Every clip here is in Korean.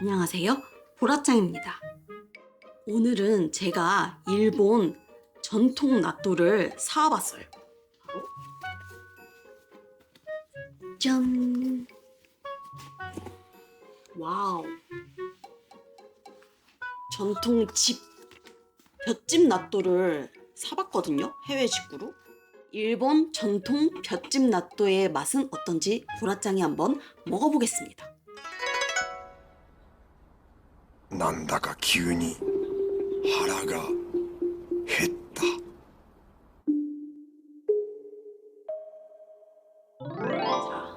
안녕하세요. 보라짱입니다. 오늘은 제가 일본 전통 나또를 사와봤어요. 짠! 와우. 전통 집, 볏집 나또를 사봤거든요. 해외 직구로. 일본 전통 볏집 나또의 맛은 어떤지 보라짱이 한번 먹어보겠습니다. なんだか急に腹が減った。 자,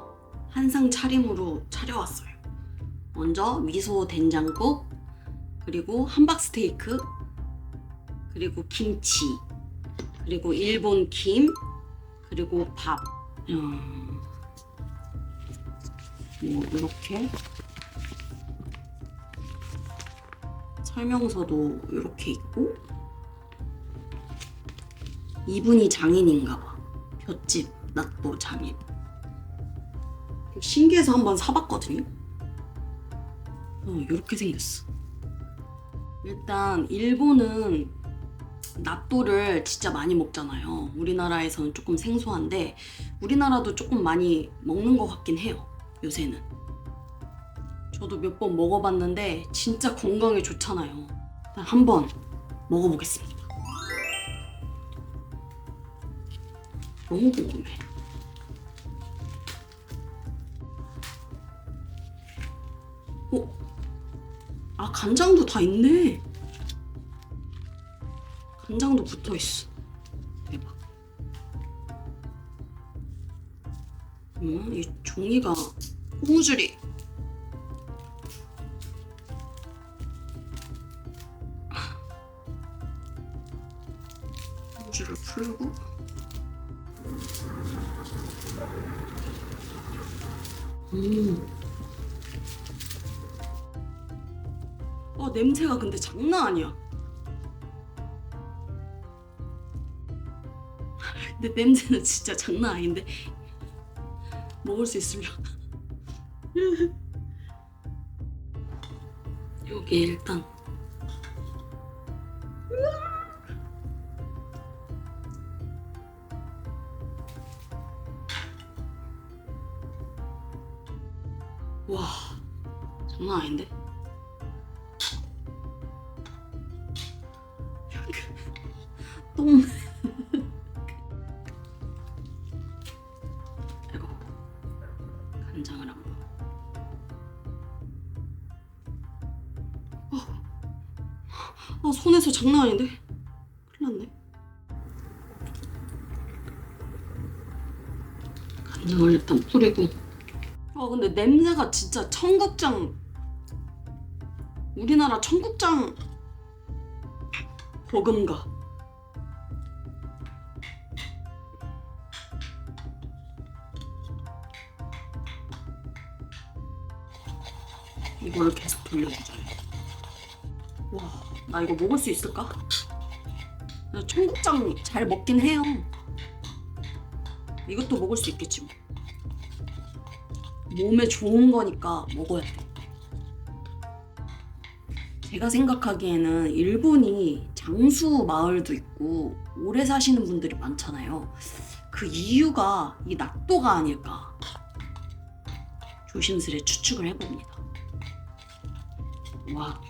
한상 차림으로 차려왔어요. 먼저 미소 된장국, 그리고 함박 스테이크, 그리고 김치, 그리고 일본 김, 그리고 밥. 음, 뭐 이렇게 설명서도 이렇게 있고 이분이 장인인가 봐. 볏집 낫또 장인. 신기해서 한번 사봤거든요. 어, 이렇게 생겼어. 일단 일본은 나또를 진짜 많이 먹잖아요. 우리나라에서는 조금 생소한데 우리나라도 조금 많이 먹는 것 같긴 해요. 요새는. 저도 몇 번 먹어봤는데 진짜 건강에 좋잖아요. 한번 먹어보겠습니다. 너무 궁금해. 어? 아 간장도 다 있네. 간장도 붙어 있어. 대박. 음, 이 종이가 고무줄이. 고무줄을 풀고. 음. 어 냄새가 근데 장난 아니야. 근데 냄새는 진짜 장난 아닌데 먹을 수 있으려나? 여기 일단 와 장난 아닌데? 똥. 이거 간장을 한번. 어. 아 손에서 장난 아닌데? 큰일 났네. 간장을 일단 뿌리고. 아 근데 냄새가 진짜 청국장. 우리나라 청국장 버금가. 이거를 계속 돌려주자. 와, 나 이거 먹을 수 있을까? 나 청국장 잘 먹긴 해요. 이것도 먹을 수 있겠지 뭐. 몸에 좋은 거니까 먹어야 돼. 제가 생각하기에는 일본이 장수 마을도 있고 오래 사시는 분들이 많잖아요. 그 이유가 이 낙도가 아닐까 조심스레 추측을 해봅니다. 와.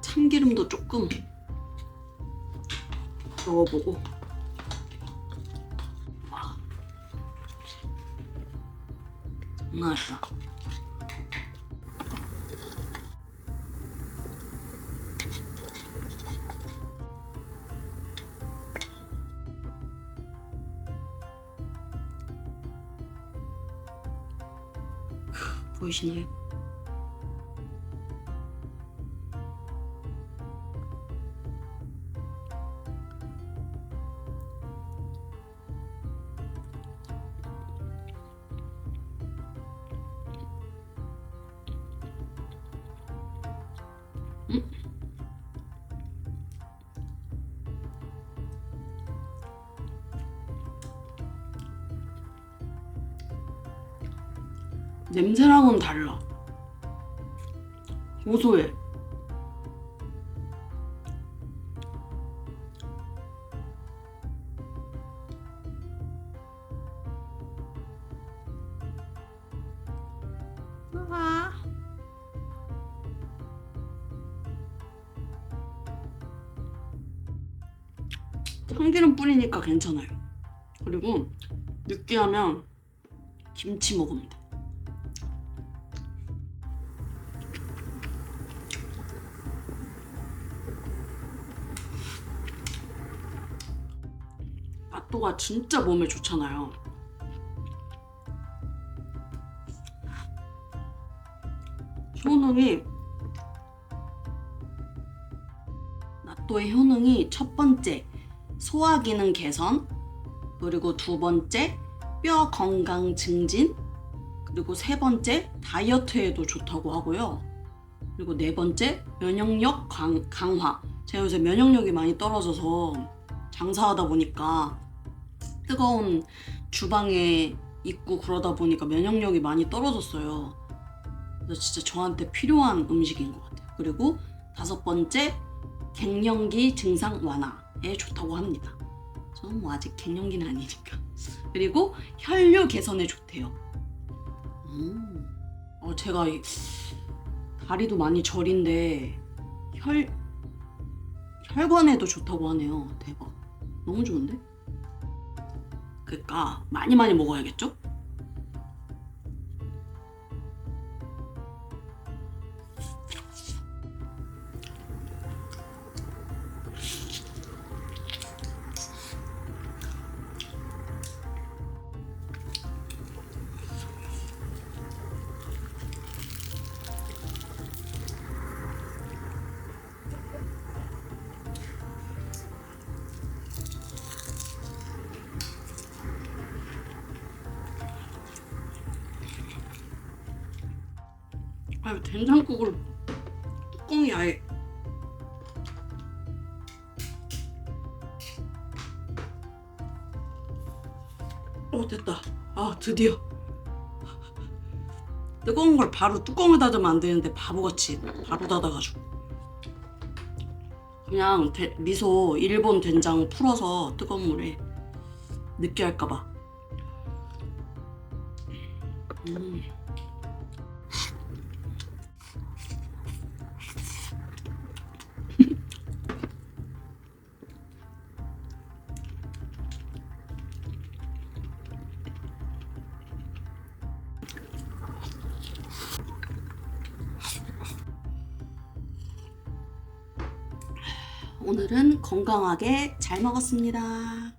참기름도 조금 넣어보고. 장난 냄새랑은 달라. 고소해. 우와. 참기름 뿌리니까 괜찮아요. 그리고 느끼하면 김치 먹으면 돼. 낫또가 진짜 몸에 좋잖아요. 효능이 낫또의 효능이 첫 번째 소화 기능 개선 그리고 두 번째 뼈 건강 증진 그리고 세 번째 다이어트에도 좋다고 하고요. 그리고 네 번째 면역력 강, 강화. 제가 요새 면역력이 많이 떨어져서 장사하다 보니까 뜨거운 주방에 있고 그러다 보니까 면역력이 많이 떨어졌어요. 그래서 진짜 저한테 필요한 음식인 것 같아요. 그리고 다섯 번째 갱년기 증상 완화에 좋다고 합니다. 저는 뭐 아직 갱년기는 아니니까. 그리고 혈류 개선에 좋대요. 음. 어, 제가 이- 다리도 많이 저린데 혈 혈관에도 좋다고 하네요. 대박. 너무 좋은데? 그러니까 많이 많이 먹어야겠죠? 아유 된장국을 뚜껑이 아예. 어 됐다. 아 드디어. 뜨거운 걸 바로 뚜껑을 닫으면 안 되는데 바보같이 바로 닫아가지고. 그냥 대- 미소 일본 된장 풀어서 뜨거운 물에 느끼할까봐. 음. 오늘은 건강하게 잘 먹었습니다.